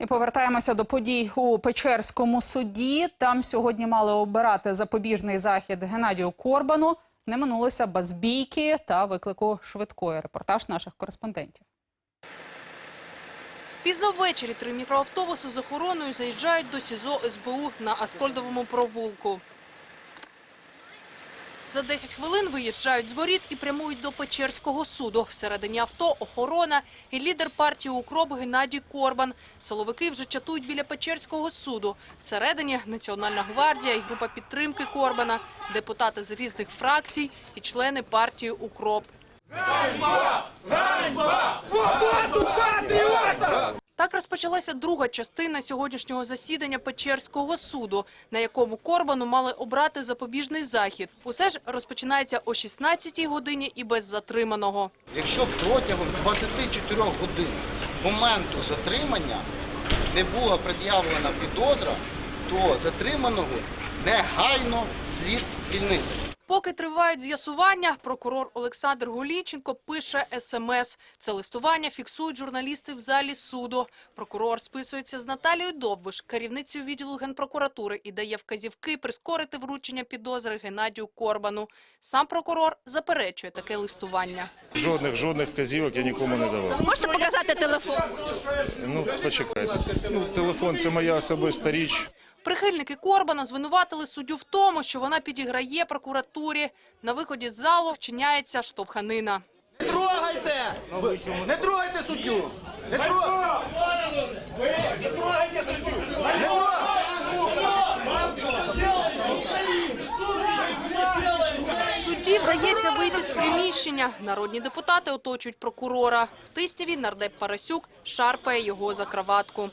І повертаємося до подій у Печерському суді. Там сьогодні мали обирати запобіжний захід Геннадію Корбану. Не минулося без бійки та виклику швидкої. Репортаж наших кореспондентів. Пізно ввечері три мікроавтобуси з охороною заїжджають до СІЗО СБУ на Аскольдовому провулку. За 10 хвилин виїжджають з воріт і прямують до Печерського суду. Всередині авто охорона і лідер партії «Укроп» Геннадій Корбан. Силовики вже чатують біля Печерського суду. Всередині Національна гвардія і група підтримки Корбана, депутати з різних фракцій і члени партії «Укроп». Так розпочалася друга частина сьогоднішнього засідання Печерського суду, на якому Корбану мали обрати запобіжний захід. Усе ж розпочинається о 16-й годині і без затриманого. Якщо протягом 24 годин з моменту затримання не була пред'явлена підозра, то затриманого негайно слід звільнити. Поки тривають з'ясування, прокурор Олександр Голіченко пише смс. Це листування фіксують журналісти в залі суду. Прокурор списується з Наталією Довбиш, керівницею відділу Генпрокуратури, і дає вказівки прискорити вручення підозри Геннадію Корбану. Сам прокурор заперечує таке листування. Жодних жодних вказівок я нікому не давав. Можете показати телефон? Ну почекайте. Ну телефон це моя особиста річ. Прихильники Корбана звинуватили суддю в тому, що вона підіграє прокуратурі. На виході з залу вчиняється штовханина. Не трогайте! Не трогайте суддю! Не трогайте! Суддю! Не трогайте! Судді вдається вийти з приміщення. Народні депутати оточують прокурора. В тисняві нардеп Парасюк шарпає його за краватку.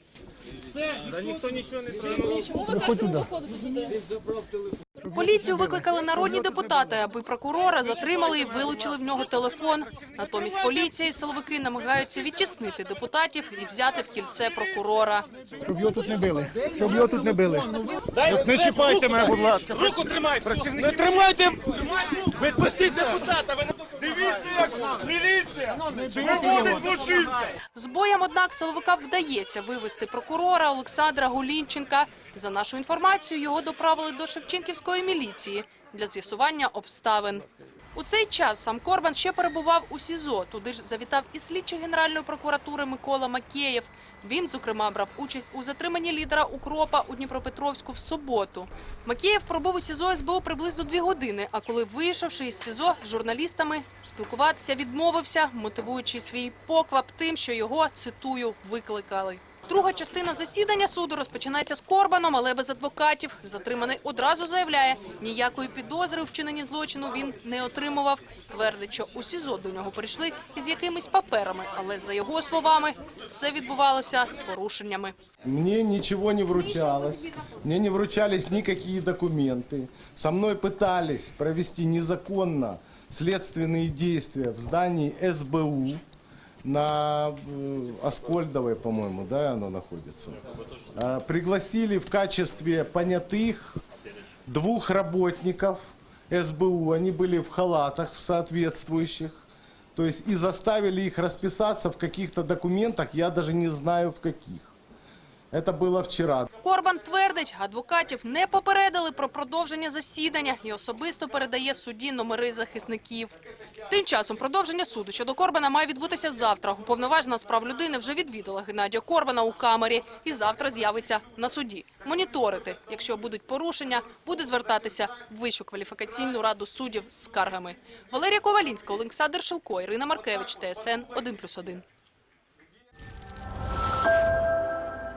Поліцію викликали народні депутати, аби прокурора затримали і вилучили в нього телефон. Натомість поліція і силовики намагаються відтіснити депутатів і взяти в кільце прокурора. Щоб його тут не били. Щоб його тут не били. Не чіпайте мене, будь ласка. Руку тримайте! Не тримайте! Відпустіть депутата! Ви не... Міліція виводить злочинця! З боєм, однак, силовикам вдається вивести прокурора Олександра Гулінченка. За нашу інформацію, його доправили до Шевченківської міліції для з'ясування обставин. У цей час сам Корбан ще перебував у СІЗО. Туди ж завітав і слідчий Генеральної прокуратури Микола Макеєв. Він, зокрема, брав участь у затриманні лідера Укропа у Дніпропетровську в суботу. Макеєв пробув у СІЗО СБУ приблизно дві години, а коли, вийшовши із СІЗО, з журналістами спілкуватися відмовився, мотивуючи свій поквап тим, що його, цитую, викликали. Друга частина засідання суду розпочинається з Корбаном, але без адвокатів. Затриманий одразу заявляє, ніякої підозри у вчиненні злочину він не отримував. Твердить, що у СІЗО до нього прийшли із якимись паперами, але за його словами все відбувалося з порушеннями. Мне ничего не вручалось, мне не вручались никакие документы. Со мной пытались провести незаконно следственные действия в здании СБУ на э, Аскольдовой, по-моему, да, оно находится. А, Пригласили в качестве понятых двух работников СБУ. Они были в халатах в соответствующих. То есть и заставили их расписаться в каких-то документах, я даже не знаю в каких. Это было вчера. Корбан твердить, адвокатів не попередили про продовження засідання і особисто передає судді номери захисників. Тим часом продовження суду щодо Корбана має відбутися завтра. Уповноважена з прав людини вже відвідала Геннадія Корбана у камері і завтра з'явиться на суді. Моніторити, якщо будуть порушення, буде звертатися в Вищу кваліфікаційну раду суддів з скаргами. Валерія Ковалінська, Олександр Шилко, Ірина Маркевич, ТСН 1+,1.